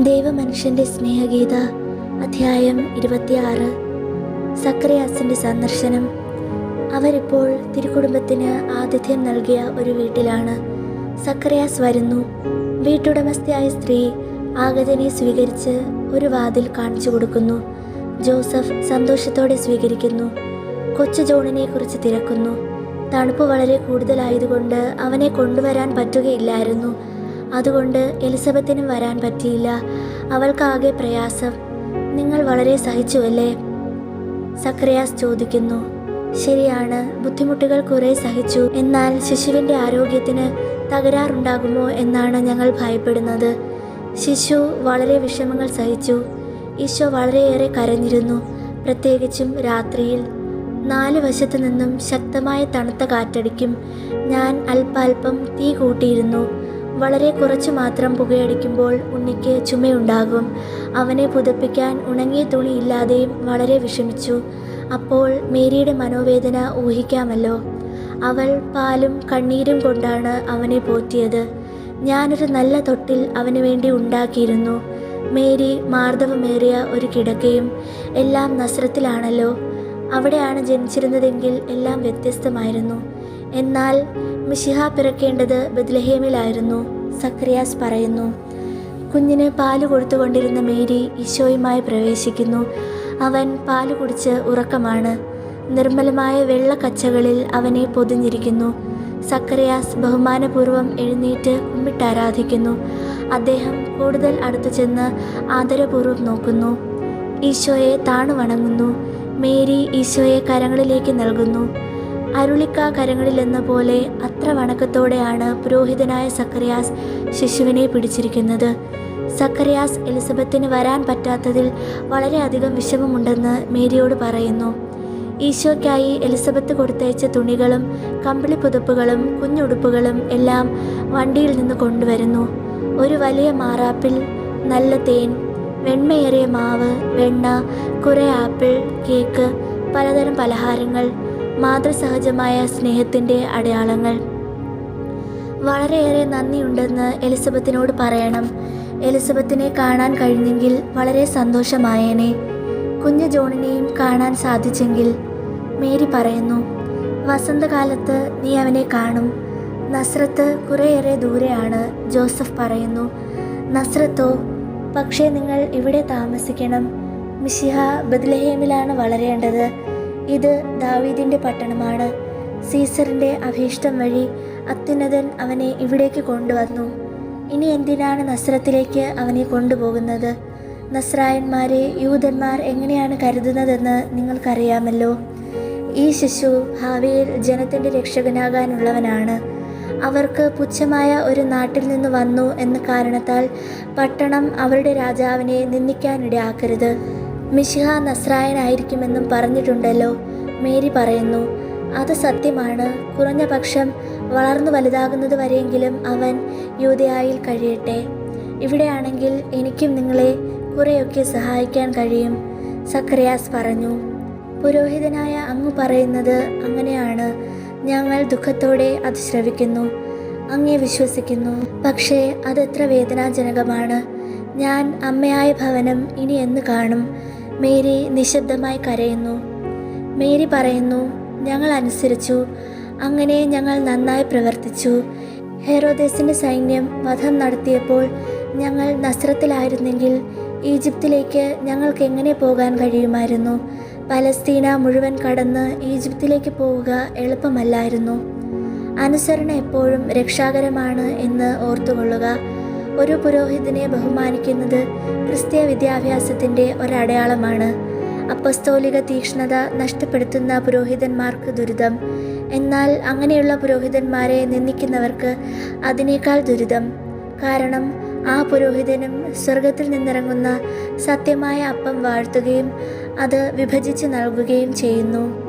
ദൈവമനുഷ്യന്റെ സ്നേഹഗീത അധ്യായം ഇരുപത്തിയാറ്. സക്രയാസിന്റെ സന്ദർശനം. അവരിപ്പോൾ തിരുക്കുടുംബത്തിന് ആതിഥ്യം നൽകിയ ഒരു വീട്ടിലാണ്. സക്രയാസ് വരുന്നു. വീട്ടുടമസ്ഥയായ സ്ത്രീ ആഗതനെ സ്വീകരിച്ച് ഒരു വാതിൽ കാണിച്ചു കൊടുക്കുന്നു. ജോസഫ് സന്തോഷത്തോടെ സ്വീകരിക്കുന്നു. കൊച്ചു ജോണിനെ കുറിച്ച് തിരക്കുന്നു. തണുപ്പ് വളരെ കൂടുതലായതുകൊണ്ട് അവനെ കൊണ്ടുവരാൻ പറ്റുകയില്ലായിരുന്നു. അതുകൊണ്ട് എലിസബത്തിനും വരാൻ പറ്റിയില്ല. അവൾക്കാകെ പ്രയാസം. നിങ്ങൾ വളരെ സഹിച്ചുവല്ലേ സക്രയാസ് ചോദിക്കുന്നു. ശരിയാണ് ബുദ്ധിമുട്ടുകൾ കുറെ സഹിച്ചു. എന്നാൽ ശിശുവിന്റെ ആരോഗ്യത്തിന് തകരാറുണ്ടാകുമോ എന്നാണ് ഞങ്ങൾ ഭയപ്പെടുന്നത്. ശിശു വളരെ വിഷമങ്ങൾ സഹിച്ചു. ഈശോ വളരെയേറെ കരഞ്ഞിരുന്നു. പ്രത്യേകിച്ചും രാത്രിയിൽ. നാല് വശത്തു നിന്നും ശക്തമായ തണുത്ത കാറ്റടിക്കും. ഞാൻ അല്പാൽപ്പം തീ കൂട്ടിയിരുന്നു. വളരെ കുറച്ചു മാത്രം പുകയടിക്കുമ്പോൾ ഉണ്ണിക്ക് ചുമയുണ്ടാകും. അവനെ പുതപ്പിക്കാൻ ഉണങ്ങിയ തുണി ഇല്ലാതെയും വളരെ വിഷമിച്ചു. അപ്പോൾ മേരിയുടെ മനോവേദന ഊഹിക്കാമല്ലോ. അവൾ പാലും കണ്ണീരും കൊണ്ടാണ് അവനെ പോറ്റിയത്. ഞാനൊരു നല്ല തൊട്ടിൽ അവന് വേണ്ടി ഉണ്ടാക്കിയിരുന്നു. മേരി മാർദ്ദവമേറിയ ഒരു കിടക്കയും എല്ലാം നസ്രത്തിലാണല്ലോ. അവിടെയാണ് ജനിച്ചിരുന്നതെങ്കിൽ എല്ലാം വ്യത്യസ്തമായിരുന്നു. എന്നാൽ മിഷിഹ പിറക്കേണ്ടത് ബദ്ലഹേമിലായിരുന്നു സക്രിയാസ് പറയുന്നു. കുഞ്ഞിന് പാൽ കൊടുത്തുകൊണ്ടിരുന്ന മേരി ഈശോയുമായി പ്രവേശിക്കുന്നു. അവൻ പാൽ കുടിച്ച് ഉറക്കമാണ്. നിർമ്മലമായ വെള്ളക്കച്ചകളിൽ അവനെ പൊതിഞ്ഞിരിക്കുന്നു. സക്കറിയാസ് ബഹുമാനപൂർവം എഴുന്നേറ്റ് കുമ്പിട്ടാരാധിക്കുന്നു അദ്ദേഹം കൂടുതൽ അടുത്തു ചെന്ന് ആദരപൂർവം നോക്കുന്നു. ഈശോയെ താണു വണങ്ങുന്നു മേരി ഈശോയെ കരങ്ങളിലേക്ക് നൽകുന്നു. അരുളിക്ക കരങ്ങളിലെന്ന പോലെ അത്ര വണക്കത്തോടെയാണ് പുരോഹിതനായ സക്കറിയാസ് ശിശുവിനെ പിടിച്ചിരിക്കുന്നത്. സക്കറിയാസ് എലിസബത്തിന് വരാൻ പറ്റാത്തതിൽ വളരെയധികം വിഷമമുണ്ടെന്ന് മേരിയോട് പറയുന്നു. ഈശോയ്ക്കായി എലിസബത്ത് കൊടുത്തയച്ച തുണികളും കമ്പിളി പുതപ്പുകളും കുഞ്ഞുടുപ്പുകളും എല്ലാം വണ്ടിയിൽ നിന്ന് കൊണ്ടുവരുന്നു. ഒരു വലിയ മാറാപ്പിൽ നല്ല തേൻ വെണ്മയേറിയ മാവ് വെണ്ണ കുറേ ആപ്പിൾ കേക്ക് പലതരം പലഹാരങ്ങൾ മാതൃസഹജമായ സ്നേഹത്തിന്റെ അടയാളങ്ങൾ. വളരെയേറെ നന്ദിയുണ്ടെന്ന് എലിസബത്തിനോട് പറയണം. എലിസബത്തിനെ കാണാൻ കഴിഞ്ഞെങ്കിൽ വളരെ സന്തോഷമായേനെ. കുഞ്ഞു ജോണിനെയും കാണാൻ സാധിച്ചെങ്കിൽ മേരി പറയുന്നു വസന്തകാലത്ത് നീ അവനെ കാണും. നസ്രത്ത് കുറേയേറെ ദൂരെയാണ് ജോസഫ് പറയുന്നു. നസ്രത്തോ പക്ഷേ നിങ്ങൾ ഇവിടെ താമസിക്കണം? മിഷിഹ ബദ്ലഹേമിലാണ് വളരേണ്ടത്. ഇത് ദാവീദിന്റെ പട്ടണമാണ്. സീസറിന്റെ അഭീഷ്ടം വഴി അത്യുന്നതൻ അവനെ ഇവിടേക്ക് കൊണ്ടുവന്നു. ഇനി എന്തിനാണ് നസ്രത്തിലേക്ക് അവനെ കൊണ്ടുപോകുന്നത്? നസ്രായന്മാരെ യൂതന്മാർ എങ്ങനെയാണ് കരുതുന്നതെന്ന് നിങ്ങൾക്കറിയാമല്ലോ. ഈ ശിശു ഭാവിയിൽ ജനത്തിന്റെ രക്ഷകനാകാനുള്ളവനാണ്. അവർക്ക് പുച്ഛമായ ഒരു നാട്ടിൽ നിന്ന് വന്നു എന്ന കാരണത്താൽ പട്ടണം അവരുടെ രാജാവിനെ നിന്ദിക്കാനിടയാക്കരുത്. മിഷിഹ നസ്രായനായിരിക്കുമെന്നും പറഞ്ഞിട്ടുണ്ടല്ലോ. മേരി പറയുന്നു അത് സത്യമാണ്. കുറഞ്ഞ പക്ഷം വളർന്നു വലുതാകുന്നത് വരെയെങ്കിലും അവൻ യൂതയായിൽ കഴിയട്ടെ. ഇവിടെയാണെങ്കിൽ എനിക്കും നിങ്ങളെ കുറേയൊക്കെ സഹായിക്കാൻ കഴിയും സക്രിയാസ് പറഞ്ഞു. പുരോഹിതനായ അങ്ങ് പറയുന്നത് അങ്ങനെയാണ്. ഞങ്ങൾ ദുഃഖത്തോടെ അത് ശ്രവിക്കുന്നു. അങ്ങേ വിശ്വസിക്കുന്നു. പക്ഷേ അതെത്ര വേദനാജനകമാണ്. ഞാൻ അമ്മയായ ഭവനം ഇനി എന്ന് കാണും. മേരി നിശബ്ദമായി കരയുന്നു. മേരി പറയുന്നു ഞങ്ങൾ അനുസരിച്ചു. അങ്ങനെ ഞങ്ങൾ നന്നായി പ്രവർത്തിച്ചു. ഹെറോദേസിന്റെ സൈന്യം വധം നടത്തിയപ്പോൾ ഞങ്ങൾ നസ്രത്തിലായിരുന്നെങ്കിൽ ഈജിപ്തിലേക്ക് ഞങ്ങൾക്ക് എങ്ങനെ പോകാൻ കഴിയുമായിരുന്നു? പലസ്തീന മുഴുവൻ കടന്ന് ഈജിപ്തിലേക്ക് പോവുക എളുപ്പമല്ലായിരുന്നു. അനുസരണ എപ്പോഴും രക്ഷാകരമാണ് എന്ന് ഓർത്തുകൊള്ളുക. ഒരു പുരോഹിതനെ ബഹുമാനിക്കുന്നത് ക്രിസ്തീയ വിദ്യാഭ്യാസത്തിന്റെ ഒരടയാളമാണ്. അപ്പസ്തോലിക തീക്ഷ്ണത നഷ്ടപ്പെടുത്തുന്ന പുരോഹിതന്മാർക്ക് ദുരിതം. എന്നാൽ അങ്ങനെയുള്ള പുരോഹിതന്മാരെ നിന്ദിക്കുന്നവർക്ക് അതിനേക്കാൾ ദുരിതം. കാരണം ആ പുരോഹിതനും സ്വർഗത്തിൽ നിന്നിറങ്ങുന്ന സത്യമായ അപ്പം വാഴ്ത്തുകയും അത് വിഭജിച്ച് നൽകുകയും ചെയ്യുന്നു.